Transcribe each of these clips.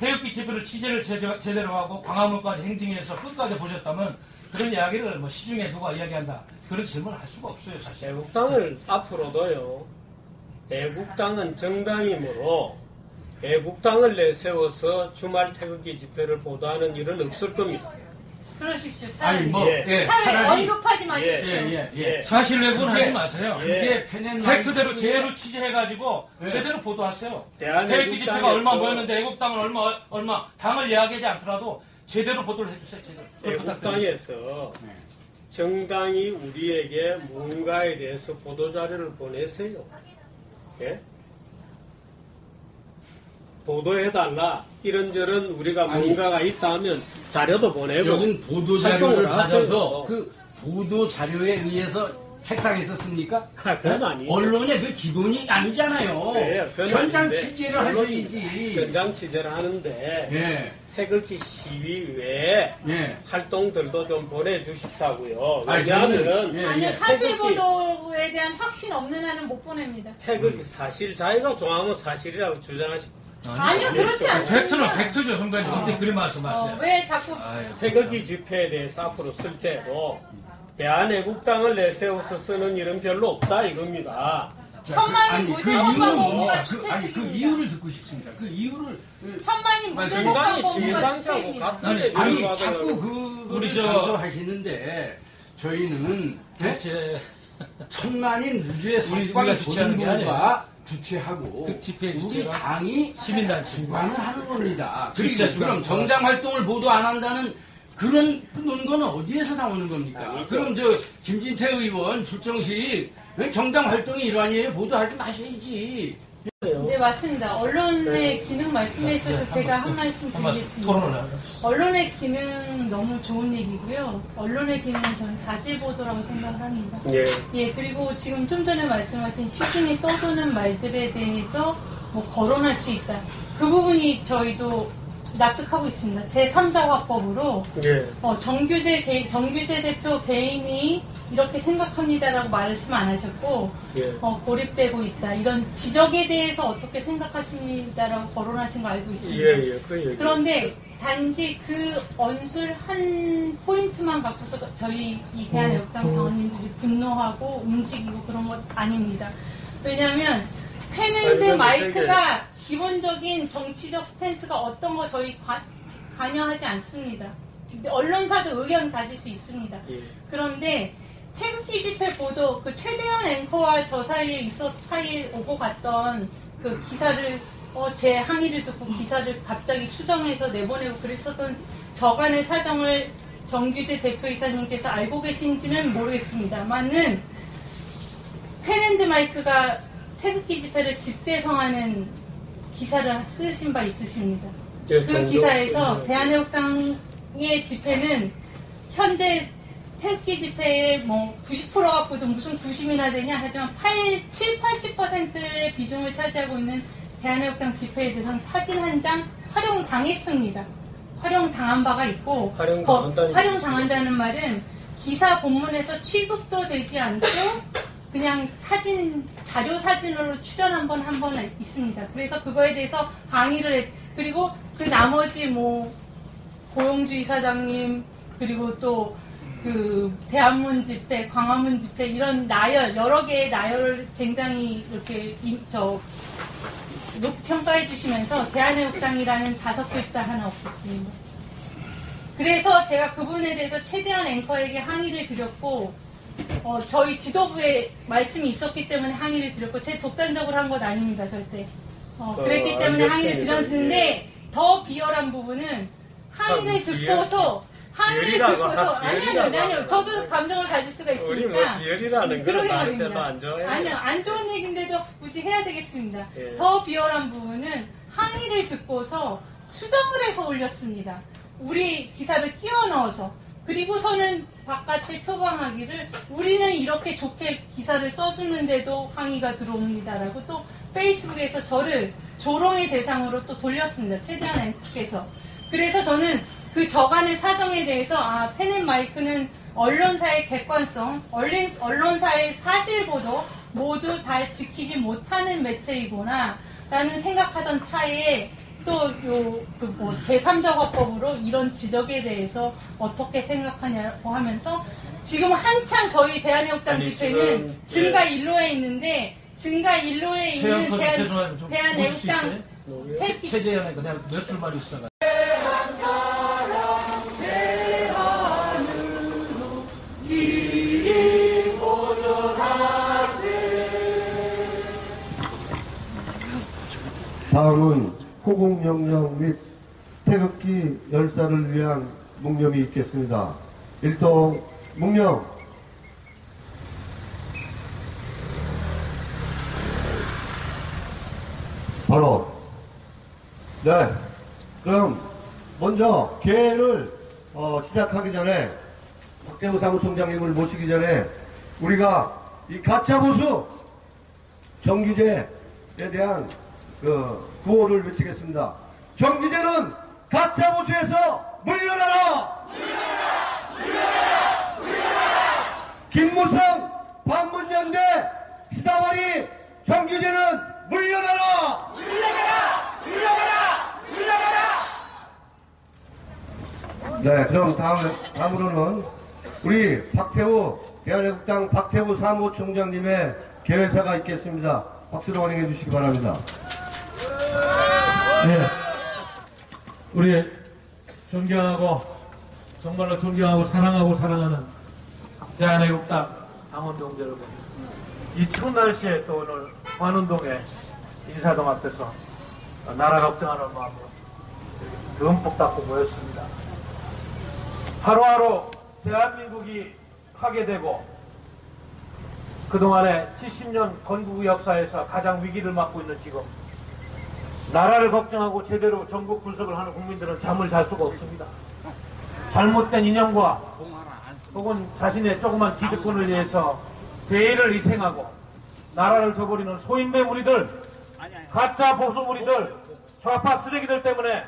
태극기 집회를 취재를 제대- 제대로 하고 광화문까지 행진해서 끝까지 보셨다면 그런 이야기를 뭐 시중에 누가 이야기한다 그런 질문을 할 수가 없어요 사실. 애국당을 앞으로도요. 애국당은 정당이므로 애국당을 내세워서 주말 태극기 집회를 보도하는 일은 없을 겁니다. 그러십시오. 차라리. 아니 뭐 예. 예, 차라리 차라리 언급하지 마십시오. 예, 예, 예. 예. 사실 그게- 하지 마세요. 그게 펜앤 팩트대로 마이크의- 제대로 취재해가지고 예. 제대로 보도하세요. 집회가 얼마 모였는데 애국당은 얼마 얼마 당을 이야기하지 않더라도 제대로 보도를 해주세요. 제대로. 애국당에서 네. 정당이 우리에게 뭔가에 대해서 보도 자료를 보내세요. 예? 보도해달라. 이런저런 우리가 아니, 뭔가가 있다 하면 자료도 보내고. 여긴 보도 자료를. 받아서 그 보도 자료에 의해서 책상에 썼습니까? 아, 그건 아니죠. 언론의 그 기본이 아니잖아요. 네, 현장 아닌데. 취재를 하셔야지. 현장 취재를 하는데 예, 태극기 시위 외에 예. 활동들도 좀 보내주십사고요. 아니, 왜냐하면은 저는, 예, 아니요, 예. 사실 태극기- 보도에 대한 확신 없는 한은 못 보냅니다. 태극기 사실 자기가 좋아하면 사실이라고 주장하시. 아니요, 그렇지 않습니다. 팩트는 팩트죠, 선배님. 어떻게 그리 말씀하세요? 어, 왜 자꾸 아유, 태극기 집회에 대해서 앞으로 쓸 때도 대한애국당을 내세워서 쓰는 일은 별로 없다 이겁니다. 자, 천만인 그, 아니, 그 무죄 이유는 헌법 뭐, 그, 아니, 그. 이유를 듣고 싶습니다. 그 이유를. 그, 천만인 무죄 정당이 헌법 주체입니다. 같은 아니, 데 아니, 자꾸 그, 우리 우리 저- 저, 강조하시는데, 저희는, 예? 대체 천만인 무죄 우리- 우리가 주최하는 게 본부가 주최하고 그 집회 우리 주체가 당이 시민단체. 주관을 하는 겁니다. 그리고 주체 그럼. 정당 활동을 보도 안 한다는 그런 논거는 어디에서 나오는 겁니까? 아니죠. 그럼 저 김진태 의원 출정식 정당 활동의 일환이에요. 보도하지 마셔야지. 네, 맞습니다. 언론의 기능 말씀해 주셔서 제가 한 말씀 드리겠습니다. 언론의 기능 너무 좋은 얘기고요. 언론의 기능은 저는 사실보도라고 생각을 합니다. 예. 예, 그리고 지금 좀 전에 말씀하신 시중에 떠도는 말들에 대해서 뭐 거론할 수 있다. 그 부분이 저희도 납득하고 있습니다. 제3자 화법으로 예. 어, 정규재 개- 정규재 대표 개인이 이렇게 생각합니다라고 말씀 안 하셨고 예. 어, 고립되고 있다. 이런 지적에 대해서 어떻게 생각하십니다라고 거론하신 거 알고 있습니다. 예, 예, 그. 그런데 단지 그 언술 한 포인트만 갖고서 저희 이 대한애국당 당원님들이 분노하고 움직이고 그런 것 아닙니다. 왜냐하면 아니, 마이크가 기본적인 정치적 스탠스가 어떤 거 저희 관, 관여하지 않습니다. 언론사도 의견 가질 수 있습니다. 예. 그런데 태극기 집회 보도 그 최대한 앵커와 저 사이에 있었 사이에 오고 갔던 그 기사를 어, 제 항의를 듣고 기사를 갑자기 수정해서 내보내고 그랬었던 저간의 사정을 정규재 대표이사님께서 알고 계신지는 모르겠습니다만은 펜앤드 마이크가 태극기 집회를 집대성하는 기사를 쓰신 바 있으십니다. 예, 그 기사에서. 대한애국당의 집회는 현재 태극기 집회의 뭐 90% 갖고도 무슨 90이나 되냐 하지만 8, 7, 80%의 비중을 차지하고 있는 대한애국당 집회에 대해서 사진 한 장 활용당했습니다. 활용당한 바가 있고 활용당한다는 말은 기사 본문에서 취급도 되지 않고 그냥 사진 자료 사진으로 출연 한 번 한 번 있습니다. 그래서 그거에 대해서 항의를 했 그리고 그 나머지 뭐 고용주 이사장님 그리고 또 그 대한문 집회, 광화문 집회 이런 나열 여러 개의 나열을 굉장히 이렇게 인- 저 평가해 주시면서 대한애국당이라는 다섯 글자 하나 없었습니다. 그래서 제가 그분에 대해서 최대한 앵커에게 항의를 드렸고 어, 저희 지도부에 말씀이 있었기 때문에 항의를 드렸고 제 독단적으로 한 건 아닙니다 절대. 어, 어, 그랬기 때문에 항의를 알겠습니다. 드렸는데 더 비열한 부분은 항의를 아, 듣고서 항의를 듣고서 아니 아니요 아니요. 하면 저도 감정을 가질 수가 있으니까. 뭐 비열이라는 그런 그러게 말은. 별로 안 좋아해요. 아니요. 안 좋은 얘기인데도 굳이 해야 되겠습니다. 예. 더 비열한 부분은 항의를 듣고서 수정을 해서 올렸습니다. 우리 기사를 끼워 넣어서 그리고서는 바깥에 표방하기를 우리는 이렇게 좋게 기사를 써주는데도 항의가 들어옵니다라고 또 페이스북에서 저를 조롱의 대상으로 또 돌렸습니다. 최대한 앵커께서. 그래서 저는 그 저간의 사정에 대해서 아 펜앤 마이크는 언론사의 객관성, 언론, 언론사의 사실보도 모두 다 지키지 못하는 매체이구나 라는 생각하던 차에 또요그뭐 제3작업법으로 이런 지적에 대해서 어떻게 생각하냐고 하면서 지금 한창 저희 대한애국당 아니, 집회는 지금, 증가 예. 일로에 있는데 증가 일로에 있는 대한, 있어요? 대한애국당 최재현의 그냥 몇 줄만 있어가. 다음은 호국영령 및 태극기 열사를 위한 묵념이 있겠습니다. 일동 묵념. 바로. 네. 그럼 먼저 개를 어, 시작하기 전에 박대우 사무총장님을 모시기 전에 우리가 이 가짜 보수 정규제에 대한 그 구호를 외치겠습니다. 정규제는 가짜 보수에서 물러나라! 김무성, 반문연대, 시다바리, 정규제는 물러나라! 네, 그럼 다음, 다음으로는 우리 박태우, 대한애국당 박태우 사무총장님의 개회사가 있겠습니다. 박수로 환영해 주시기 바랍니다. 네. 우리 존경하고 정말로 존경하고 사랑하고 사랑하는 대한애국당 당원동 여러분. 이 추운 날씨에 또 오늘 관운동에 인사동 앞에서 나라 걱정하는 마음으로 듬뿍 닦고 모였습니다. 하루하루 대한민국이 파괴되고 그동안의 70년 건국 역사에서 가장 위기를 맞고 있는 지금 나라를 걱정하고 제대로 전국 분석을 하는 국민들은 잠을 잘 수가 없습니다. 잘못된 인형과 혹은 자신의 조그만 기득권을 위해서 대의를 희생하고 나라를 저버리는 소인배 무리들, 가짜 보수 무리들, 좌파 쓰레기들 때문에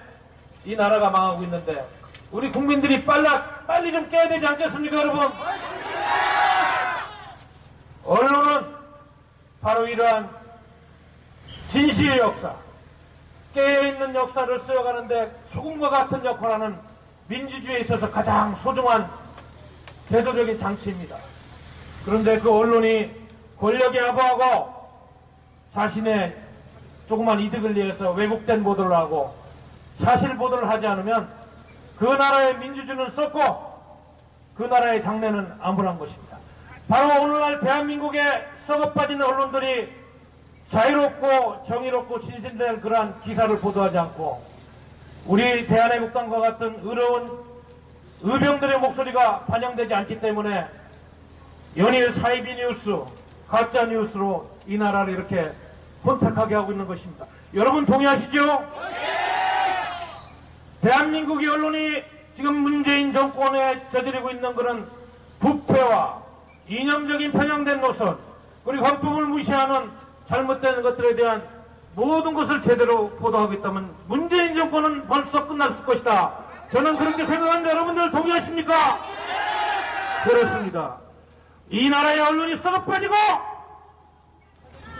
이 나라가 망하고 있는데 우리 국민들이 빨리 빨리 좀 깨야 되지 않겠습니까, 여러분? 언론은 바로 이러한 진실의 역사, 깨어있는 역사를 쓰여가는데 소금과 같은 역할하는 민주주의에 있어서 가장 소중한 제도적인 장치입니다. 그런데 그 언론이 권력에 아부하고 자신의 조그만 이득을 위해서 왜곡된 보도를 하고 사실 보도를 하지 않으면 그 나라의 민주주의는 썩고 그 나라의 장래는 암울한 것입니다. 바로 오늘날 대한민국에 썩어 빠진 언론들이 자유롭고 정의롭고 신신된 그러한 기사를 보도하지 않고 우리 대한애국당과 같은 의로운 의병들의 목소리가 반영되지 않기 때문에 연일 사이비 뉴스, 가짜 뉴스로 이 나라를 이렇게 혼탁하게 하고 있는 것입니다. 여러분 동의하시죠? 대한민국의 언론이 지금 문재인 정권에 저지르고 있는 그런 부패와 이념적인 편향된 노선, 그리고 헌법을 무시하는 잘못된 것들에 대한 모든 것을 제대로 보도하고 있다면 문재인 정권은 벌써 끝났을 것이다. 저는 그렇게 생각하는데 여러분들 동의하십니까? 그렇습니다. 이 나라의 언론이 썩어 빠지고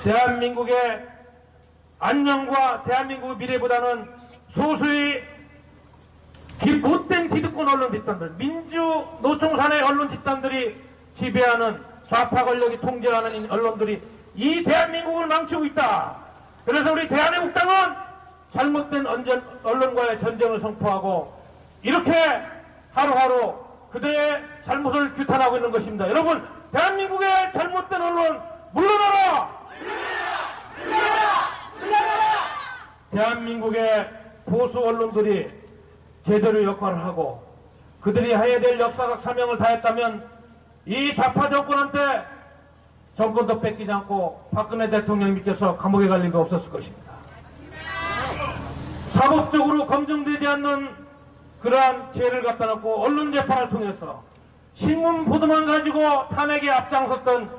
대한민국의 안녕과 대한민국의 미래보다는 소수의 기- 못된 기득권 언론 집단들, 민주 노총산의 언론 집단들이 지배하는 좌파 권력이 통제하는 이 언론들이 이 대한민국을 망치고 있다. 그래서 우리 대한민국당은 잘못된 언론과의 전쟁을 선포하고 이렇게 하루하루 그들의 잘못을 규탄하고 있는 것입니다. 여러분, 대한민국의 잘못된 언론 물러나라! 대한민국의 보수 언론들이 제대로 역할을 하고 그들이 해야 될 역사적 사명을 다했다면 이 좌파 정권한테 정권도 뺏기지 않고 박근혜 대통령 밑에서 감옥에 갈 일도 없었을 것입니다. 사법적으로 검증되지 않는 그러한 죄를 갖다 놓고 언론 재판을 통해서 신문 보도만 가지고 탄핵에 앞장섰던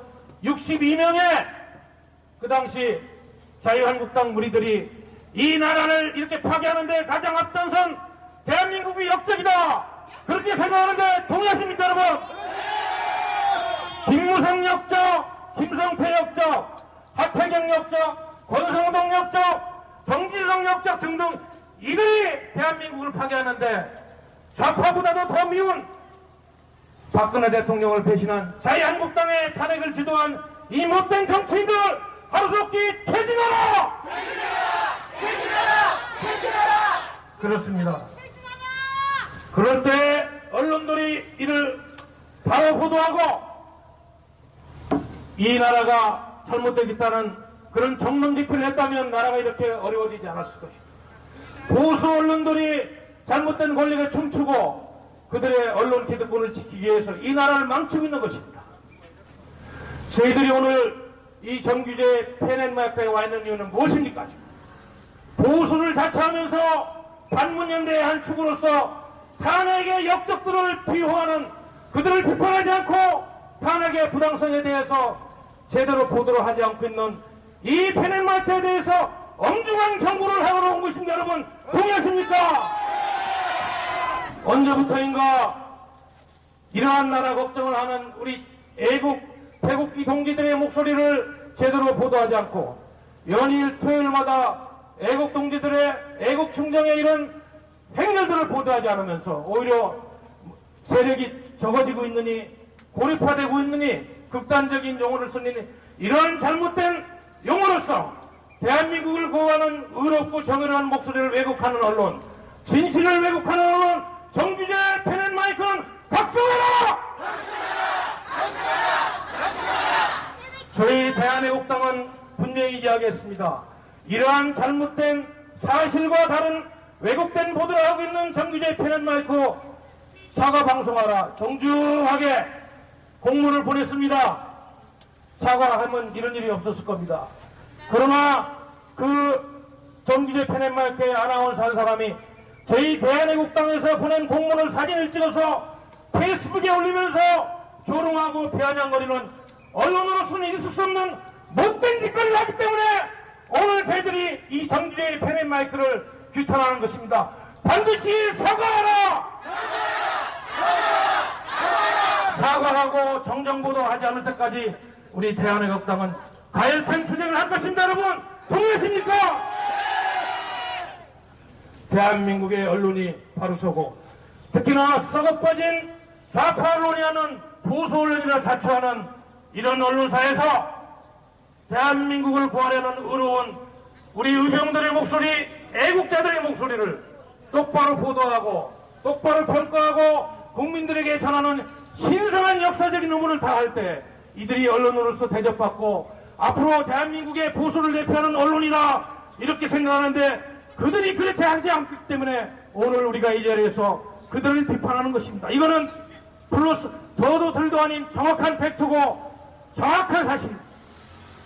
62명의 그 당시 자유한국당 무리들이 이 나라를 이렇게 파괴하는데 가장 앞장선 대한민국이 역적이다. 그렇게 생각하는데 동의하십니까, 여러분? 김무성 역적, 김성태 역적, 하태경 역적, 권성동 역적, 정진성 역적 등등 이들이 대한민국을 파괴하는데 좌파보다도 더 미운 박근혜 대통령을 배신한 자유한국당의 탄핵을 주도한 이 못된 정치인들 하루속히 퇴진하라! 그렇습니다. 그럴 때 언론들이 이를 바로 보도하고 이 나라가 잘못되겠다는 그런 정론 집회를 했다면 나라가 이렇게 어려워지지 않았을 것입니다. 보수 언론들이 잘못된 권력에 춤추고 그들의 언론 기득권을 지키기 위해서 이 나라를 망치고 있는 것입니다. 저희들이 오늘 이 정규제 페넨마크에 와 있는 이유는 무엇입니까? 보수를 자처하면서 반문연대의 한 축으로서 탄핵의 역적들을 비호하는 그들을 비판하지 않고 탄핵의 부당성에 대해서 제대로 보도를 하지 않고 있는 이 페넨마크에 대해서 엄중한 경고를 하러 온 것입니다. 여러분 동의하십니까? 언제부터인가 이러한 나라 걱정을 하는 우리 애국 태국기 동지들의 목소리를 제대로 보도하지 않고 연일 토요일마다 애국 동지들의 애국 충정의 이런 행렬들을 보도하지 않으면서 오히려 세력이 적어지고 있느니 고립화되고 있느니 극단적인 용어를 쓰니 이런 잘못된 용어로서 대한민국을 구호하는 의롭고 정의로운 목소리를 왜곡하는 언론 진실을 왜곡하는 언론 정규제 페넨 마이크는 박수하라! 저희 대한애국당은 분명히 이야기했습니다. 이러한 잘못된 사실과 다른 왜곡된 보도를 하고 있는 정규제 페넨 마이크 사과 방송하라. 정중하게 공문을 보냈습니다. 사과하면 이런 일이 없었을 겁니다. 그러나 그 정규제 페넨마이크에 아나운서 한 사람이 저희 대한애국당에서 보낸 공문을 사진을 찍어서 페이스북에 올리면서 조롱하고 비아냥거리는 언론으로서는 있을 수 없는 못된 짓거리를 하기 때문에 오늘 저희들이 이 정규제 페넨마이크를 규탄하는 것입니다. 반드시 사과하라! 사과하 고 정정보도 하지 않을 때까지 우리 대한애국당은 가열찬 투쟁을 할 것입니다 여러분 동의하십니까? 대한민국의 언론이 바로 서고 특히나 썩어빠진 좌파 언론이 하는 보수 언론이라 자처하는 이런 언론사에서 대한민국을 구하려는 의로운 우리 의병들의 목소리, 애국자들의 목소리를 똑바로 보도하고 똑바로 평가하고 국민들에게 전하는 신성한 역사적인 의무를 다할 때 이들이 언론으로서 대접받고 앞으로 대한민국의 보수를 대표하는 언론이다 이렇게 생각하는데 그들이 그렇게 하지 않기 때문에 오늘 우리가 이 자리에서 그들을 비판하는 것입니다. 이거는 플러스 더도 덜도 아닌 정확한 팩트고 정확한 사실입니다.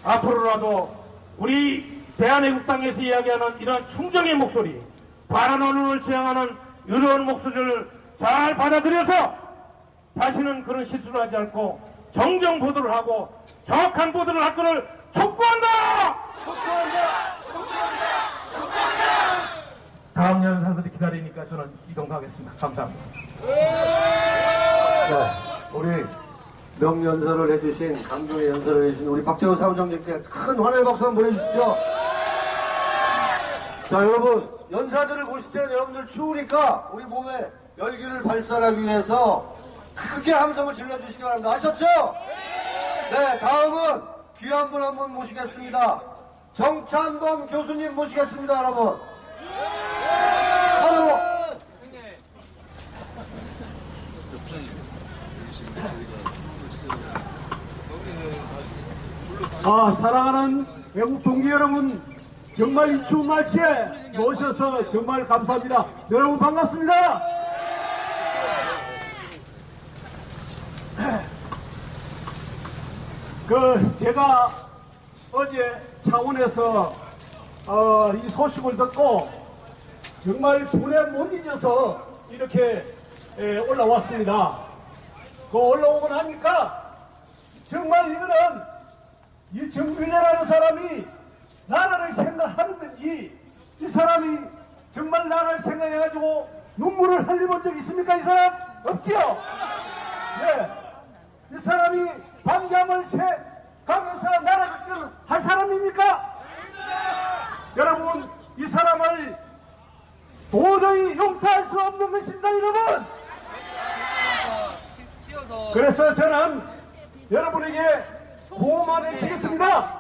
앞으로라도 우리 대한애국당에서 이야기하는 이런 충정의 목소리, 바른 언론을 지향하는 이런 목소리를 잘 받아들여서 다시는 그런 실수를 하지 않고 정정 보도를 하고 정확한 보도를 할 것을 촉구한다! 다음 연설부터 기다리니까 저는 이동하겠습니다. 감사합니다. 네, 우리 명연설을 해주신 감동의 연설을 해주신 우리 박재호 사무장님께 큰 환호의 박수 한번 보내주십시오. 자 여러분 연사들을 보실 때는 여러분들 추우니까 우리 몸에 열기를 발산하기 위해서 크게 함성을 질러주시기 바랍니다. 아셨죠? 네 다음은 귀한 분 한 분 모시겠습니다. 정찬범 교수님 모시겠습니다 여러분. 바로 아, 사랑하는 외국 동기 여러분, 정말 이 추운 날씨에 모셔서 정말 감사합니다. 여러분 반갑습니다. 그, 제가 어제 창원에서, 어, 이 소식을 듣고 정말 분에 못 잊어서 이렇게 에, 올라왔습니다. 그 올라오고 나니까 정말 이거는 이 정균이라는 사람이 나라를 생각하는 건지 이 사람이 정말 나라를 생각해가지고 눈물을 흘려본 적 있습니까? 이 사람? 없지요? 예. 이 사람이 밤잠을 새 가면서 나라 걱정을 할 사람입니까? 여러분, 이 사람을 도저히 용서할 수 없는 것입니다, 여러분. 그래서 저는 여러분에게 보호만 해주겠습니다.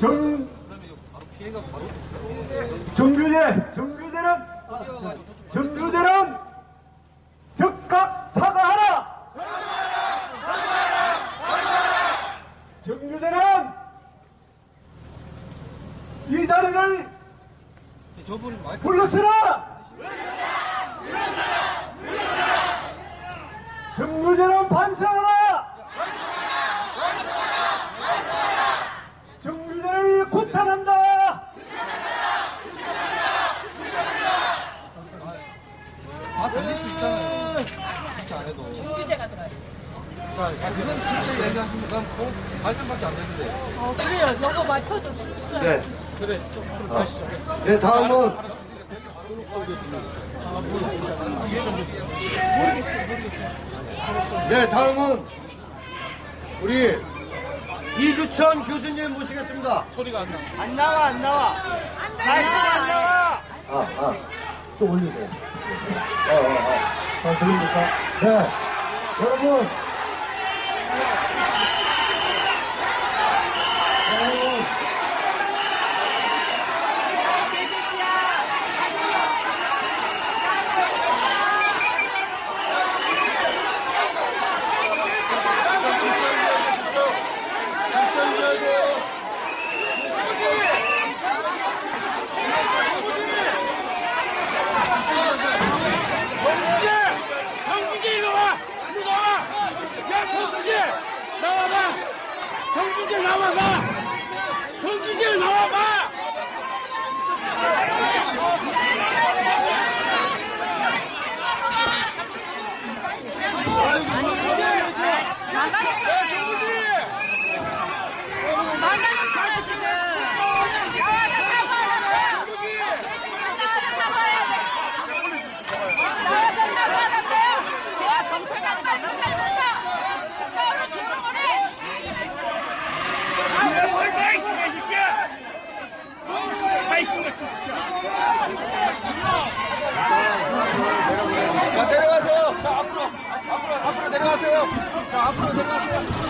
정, 정규제, 정규제는, 정규제는 즉각 사과하라! 정규제는 이 자리를 불러서라! 자, 내려가세요. 자, 앞으로. 앞으로, 앞으로 내려가세요. 자, 앞으로 내려가세요.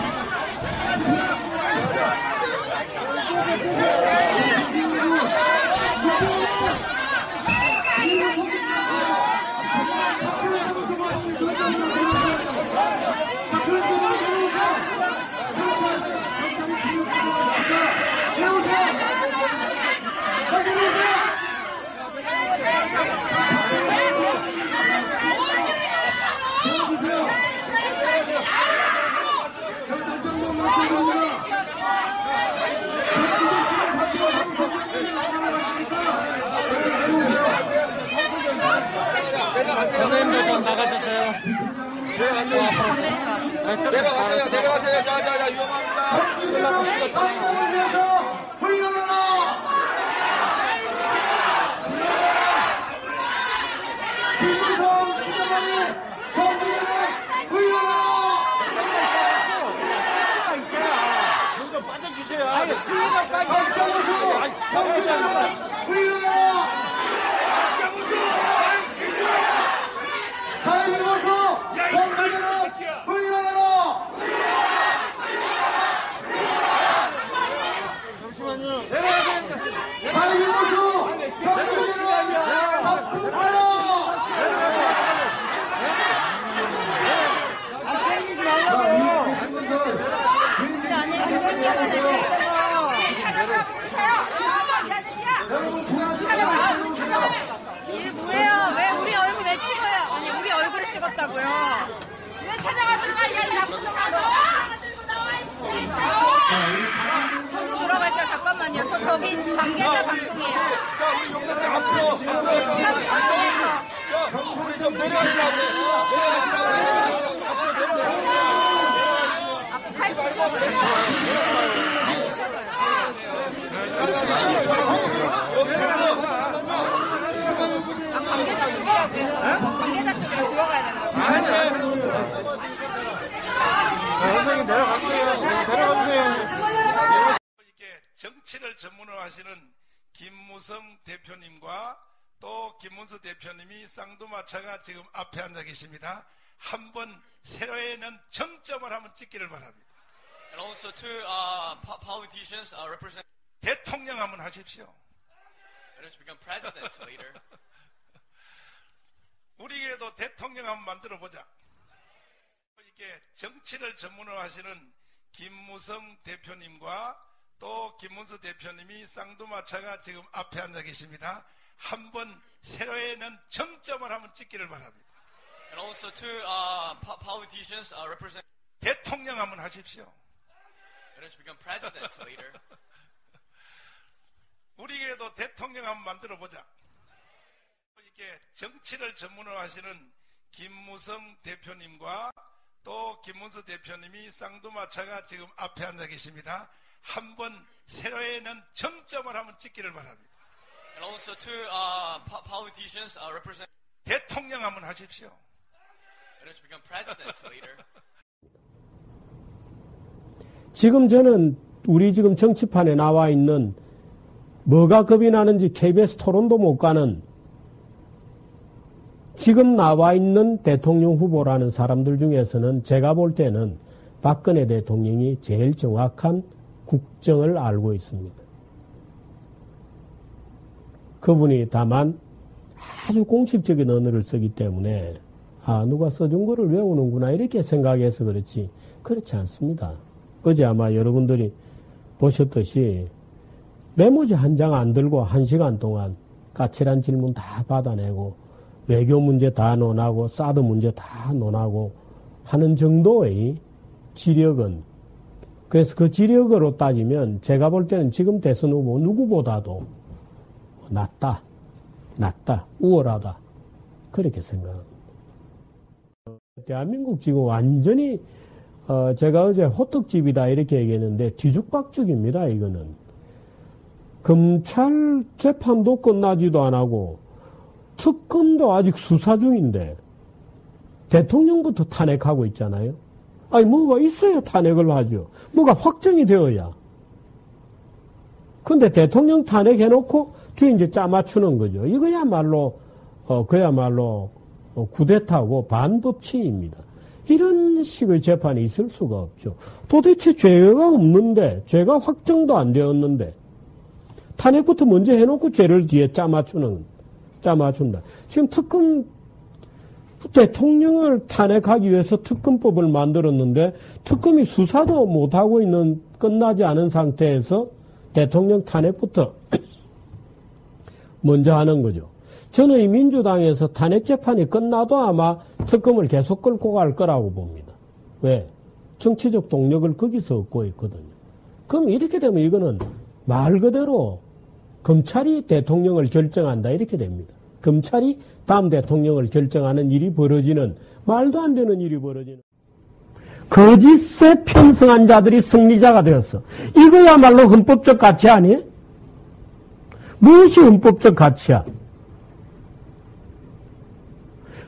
선생님들 좀 나가주세요. 내려가세요. 내려가세요. 자, 자, 자, 위험합니다. 반성을 위해서 훈련하라! 김무성 시장관이 정부를 훈련하라! 박정우수 정치자를 훈련하라! 사회비로서 정치자를 훈련하라! 사회비로서 정치자를 작품하라! 진짜 아니, 교수님은 이렇게. 이게 뭐예요? 왜 우리 얼굴 왜 찍어요? 아니 우리 얼굴을 찍었다고요? 왜 촬영하 들어가? 야 나쁜 잠깐만요. 저 저기 관계자 방송이에요. 자, 우리 용남대 앞으로. 앞으로. 깜짝에서 우리 좀 내려가시라고. 앞으로 팔좀 치워보세요. 아, 관계자 쪽이라고 해서 관계자 쪽으로 들어가야 된다고. 정치를 전문으로 하시는 김무성 대표님과 또 김문수 대표님이 쌍두마차가 지금 앞에 앉아 계십니다. 한번 세로에는 정점을 한번 찍기를 바랍니다. And also two uh, po- politicians uh, represent 대통령 한번 하십시오. and to become president later. 우리에게도 대통령 한번 만들어 보자. 이게 정치를 전문으로 하시는 김무성 대표님과 또 김문수 대표님이 쌍두마차가 지금 앞에 앉아 계십니다. 한번 세로에는 정점을 한번 찍기를 바랍니다. And also two uh, po- politicians uh, represent 대통령 한번 하십시오. and to become president later. 우리에게도 대통령 한번 만들어 보자. 이게 정치를 전문으로 하시는 김무성 대표님과 또 김문수 대표님이 쌍두마차가 지금 앞에 앉아 계십니다. 한번 세로에는 정점을 한번 찍기를 바랍니다. And also two uh, po- politicians uh, represent 대통령 한번 하십시오. and to become president later. 지금 저는 우리 지금 정치판에 나와 있는 뭐가 겁이 나는지 KBS 토론도 못 가는 지금 나와 있는 대통령 후보라는 사람들 중에서는 제가 볼 때는 박근혜 대통령이 제일 정확한 국정을 알고 있습니다. 그분이 다만 아주 공식적인 언어를 쓰기 때문에 아 누가 써준 거를 외우는구나 이렇게 생각해서 그렇지 그렇지 않습니다. 어제 아마 여러분들이 보셨듯이 메모지 한 장 안 들고 한 시간 동안 까칠한 질문 다 받아내고 외교 문제 다 논하고 사드 문제 다 논하고 하는 정도의 지력은 그래서 그 지력으로 따지면 제가 볼 때는 지금 대선 후보 누구보다도 낫다, 낫다, 우월하다 그렇게 생각합니다. 대한민국 지금 완전히 어, 제가 어제 호떡집이다 이렇게 얘기했는데 뒤죽박죽입니다 이거는 검찰 재판도 끝나지도 안 하고 특검도 아직 수사 중인데 대통령부터 탄핵하고 있잖아요. 아니 뭐가 있어야 탄핵을 하죠. 뭐가 확정이 되어야. 근데 대통령 탄핵해놓고 뒤에 이제 짜맞추는 거죠. 이거야말로 어, 그야말로 어, 구데타고 반법치입니다. 이런 식의 재판이 있을 수가 없죠. 도대체 죄가 없는데, 죄가 확정도 안 되었는데, 탄핵부터 먼저 해놓고 죄를 뒤에 짜맞추는, 짜맞춘다. 지금 특검, 대통령을 탄핵하기 위해서 특검법을 만들었는데, 특검이 수사도 못하고 있는, 끝나지 않은 상태에서 대통령 탄핵부터 먼저 하는 거죠. 저는 이 민주당에서 탄핵 재판이 끝나도 아마 특검을 계속 끌고 갈 거라고 봅니다. 왜? 정치적 동력을 거기서 얻고 있거든요. 그럼 이렇게 되면 이거는 말 그대로 검찰이 대통령을 결정한다 이렇게 됩니다. 검찰이 다음 대통령을 결정하는 일이 벌어지는 말도 안 되는 일이 벌어지는 거짓에 편승한 자들이 승리자가 되었어. 이거야말로 헌법적 가치 아니에요? 무엇이 헌법적 가치야?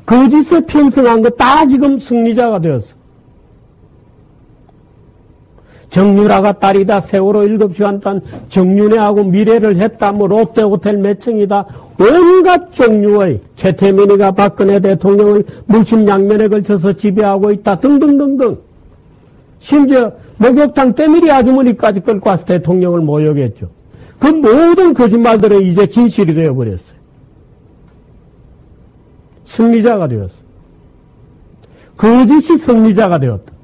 거짓에 편승한 거 다 지금 승리자가 되었어. 정유라가 딸이다. 세월호 일곱 시간 단 정윤회하고 미래를 했다. 뭐 롯데호텔 매청이다. 온갖 종류의 최태민이가 박근혜 대통령을 물심양면에 걸쳐서 지배하고 있다. 등등등등. 심지어 목욕탕 때밀이 아주머니까지 끌고 와서 대통령을 모욕했죠. 그 모든 거짓말들은 이제 진실이 되어버렸어요. 승리자가 되었어. 거짓이 승리자가 되었다.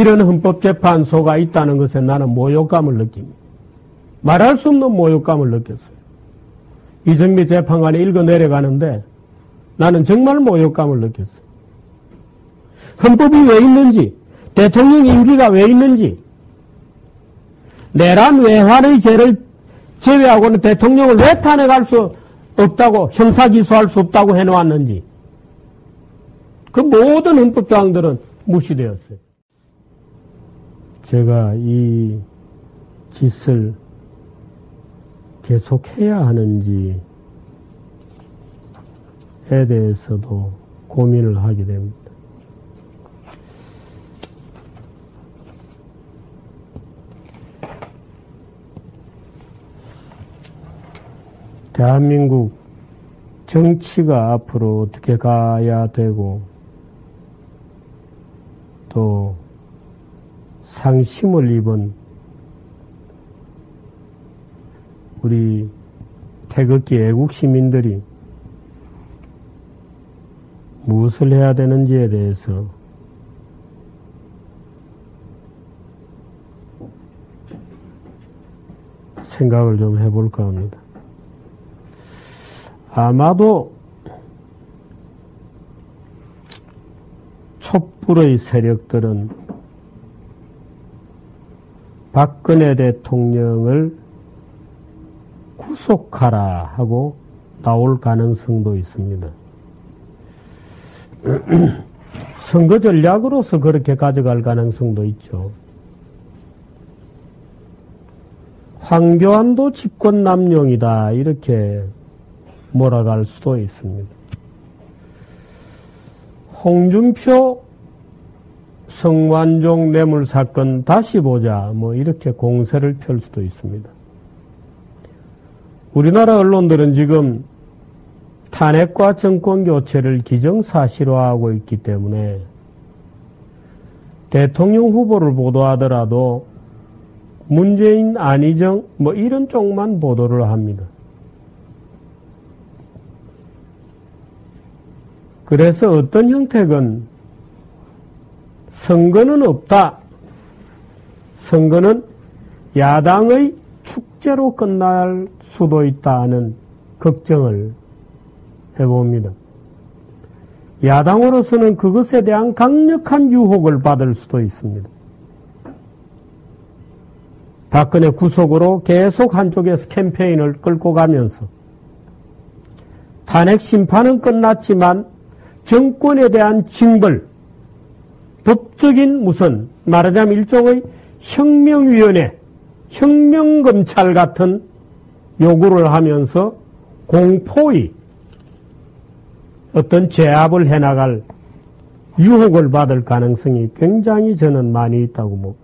이런 헌법재판소가 있다는 것에 나는 모욕감을 느낍니다. 말할 수 없는 모욕감을 느꼈어요. 이정미 재판관이 읽어 내려가는데 나는 정말 모욕감을 느꼈어요. 헌법이 왜 있는지, 대통령 임기가 왜 있는지, 내란 외환의 죄를 제외하고는 대통령을 왜 탄핵할 수 없다고, 형사 기소할 수 없다고 해놓았는지, 그 모든 헌법 조항들은 무시되었어요. 제가 이 짓을 계속해야 하는지에 대해서도 고민을 하게 됩니다. 대한민국 정치가 앞으로 어떻게 가야 되고 또 상심을 입은 우리 태극기 애국 시민들이 무엇을 해야 되는지에 대해서 생각을 좀 해볼까 합니다. 아마도 촛불의 세력들은 박근혜 대통령을 구속하라 하고 나올 가능성도 있습니다. 선거 전략으로서 그렇게 가져갈 가능성도 있죠. 황교안도 집권 남용이다 이렇게 몰아갈 수도 있습니다. 홍준표 성완종 뇌물 사건 다시 보자 뭐 이렇게 공세를 펼 수도 있습니다. 우리나라 언론들은 지금 탄핵과 정권 교체를 기정사실화하고 있기 때문에 대통령 후보를 보도하더라도 문재인, 안희정 뭐 이런 쪽만 보도를 합니다. 그래서 어떤 형태건 선거는 없다. 선거는 야당의 축제로 끝날 수도 있다는 걱정을 해봅니다. 야당으로서는 그것에 대한 강력한 유혹을 받을 수도 있습니다. 박근혜 구속으로 계속 한쪽에서 캠페인을 끌고 가면서 탄핵 심판은 끝났지만 정권에 대한 징벌, 법적인 무슨 말하자면 일종의 혁명위원회, 혁명검찰 같은 요구를 하면서 공포의 어떤 제압을 해나갈 유혹을 받을 가능성이 굉장히 저는 많이 있다고 봅니다.